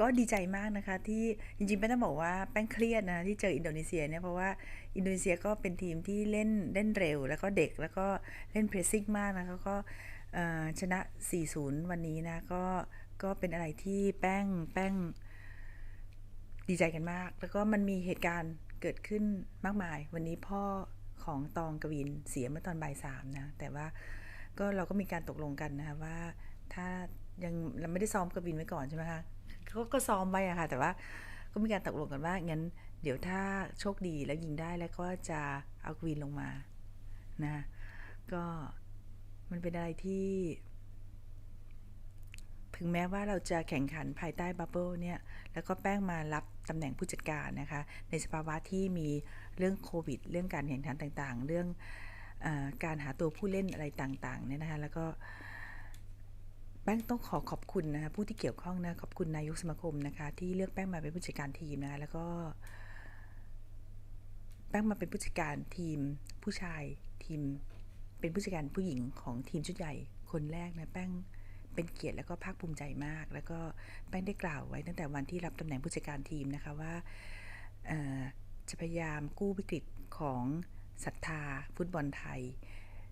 ก็ดีใจมากนะคะที่จริงๆแป้งต้องบอกว่าแป้งเครียดนะที่เจออินโดนีเซียเนี่ยเพราะว่าอินโดนีเซียก็เป็นทีมที่เล่นเล่นเร็ว แล้วก็เด็กแล้วก็เล่นเพรสซิ่งมากนะคะก็เอ่อชนะ 4-0 วันนี้นะก็ก็เป็นอะไรที่แป้งแป้งดีใจกันมาก แล้วก็มันมีเหตุการณ์เกิดขึ้นมากมาย วันนี้พ่อของตองกวินเสียเมื่อตอนบ่ายสามนะ แต่ว่าก็เราก็มีการตกลงกันนะคะว่าถ้ายังเราไม่ได้ซ้อมกวินไว้ก่อนใช่ไหมคะ ก็ก็ซ้อมไว้อะค่ะ แต่ว่าก็มีการตกลงกันว่างั้น เดี๋ยวถ้าโชคดีแล้วยิงได้แล้วก็จะเอากวินลงมานะก็มันเป็นอะไรที่ ถึงแม้ว่าเราจะแข่งขันภายใต้บับเบิลเนี่ย แล้วก็แป้งมารับตำแหน่งผู้จัดการนะคะ ในสภาวะที่มีเรื่องโควิด เรื่องการแข่งขันต่างๆ เรื่องอการหาตัวผู้เล่นอะไรต่างๆเนี่ยนะคะ แล้วก็ ป้งต้องขอขอบคุณนะคะผู้ที่เกี่ยวข้องนะขอบคุณนายกสมาคมนะคะ ที่เลือกแป้งมาเป็นผู้จัดการทีมนะคะแล้วก็ แป้งมาเป็นผู้จัดการทีมผู้ชายทีม เป็นผู้จัดการผู้หญิงของทีมชุดใหญ่คนแรกนะแป้งเป็นเกียรติแล้วก็ภาคภูมิใจมาก แล้วก็แป้งได้กล่าวไว้ตั้งแต่วันที่รับตำแหน่งผู้จัดการทีมนะคะว่าจะพยายามกู้วิกฤตของศรัทธาฟุตบอลไทย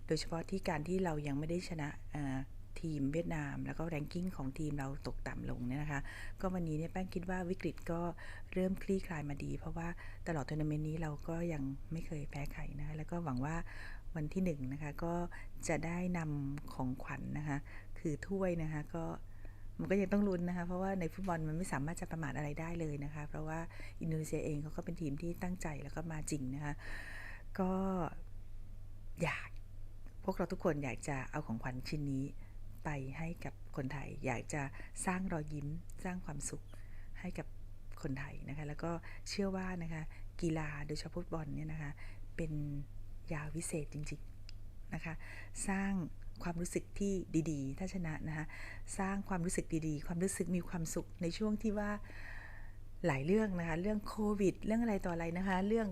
โดยเฉพาะที่การที่เรายังไม่ได้ชนะ ทีมเวียดนาม แล้วก็แรงกิ้งของทีมเราตกต่ำลงเนี่ยนะคะ ก็วันนี้เนี่ยแป้งคิดว่าวิกฤตก็เริ่มคลี่คลายมาดี เพราะว่าตลอดทัวร์นาเมนต์นี้เราก็ยังไม่เคยแพ้ใครนะคะแล้วก็หวังว่าวันที่หนึ่งนะคะก็จะได้นำของขวัญนะคะ คือถ้วยนะคะก็มันก็ยังต้องลุ้นนะคะ เพราะว่าในฟุตบอลมันไม่สามารถจะประมาทอะไรได้เลยนะคะ เพราะว่าอินโดนีเซียเองเขาก็เป็นทีมที่ตั้งใจแล้วก็มาจริงนะคะ ก็อยากพวกเราทุกคนอยากจะเอาของขวัญชิ้นนี้ ไปให้กับคนไทย อยากจะสร้างรอยยิ้มสร้างความสุขให้กับคนไทยนะคะ แล้วก็เชื่อว่านะคะกีฬาโดยเฉพาะฟุตบอลเนี่ยนะคะ เป็นยาวิเศษจริงๆนะคะ สร้างความรู้สึกที่ดีๆ ถ้าชนะนะคะ สร้างความรู้สึกดีๆ ความรู้สึกมีความสุขในช่วงที่ว่าหลายเรื่องนะคะ เรื่องโควิด เรื่องอะไรต่ออะไรนะคะ เรื่อง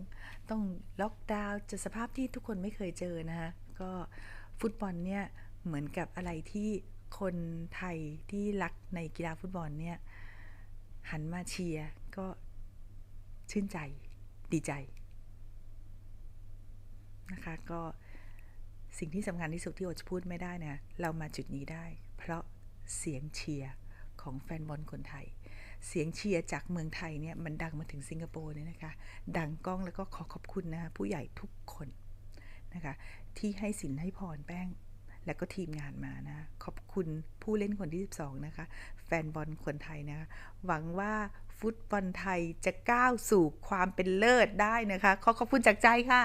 ต้องล็อกดาวน์จะสภาพที่ทุกคนไม่เคยเจอนะคะ ก็ฟุตบอลเนี่ย เหมือนกับอะไรที่คนไทยที่รักในกีฬาฟุตบอลเนี่ย หันมาเชียร์ก็ชื่นใจดีใจนะคะก็สิ่งที่สำคัญที่สุดที่โอจะพูดไม่ได้นะเรามาจุดนี้ได้ เพราะเสียงเชียร์ของแฟนบอลคนไทย เสียงเชียร์จากเมืองไทยเนี่ยมันดังมาถึงสิงคโปร์เนี่ยนะคะ ดังก้องแล้วก็ขอขอบคุณนะคะผู้ใหญ่ทุกคนนะคะที่ให้สินให้พรแป้ง แล้วก็ทีมงานมานะขอบคุณผู้เล่นคนที่ 12 นะคะ แฟนบอลคนไทยนะคะหวังว่าฟุตบอลไทยจะก้าวสู่ความเป็นเลิศได้นะคะ ขอขอบคุณจากใจค่ะ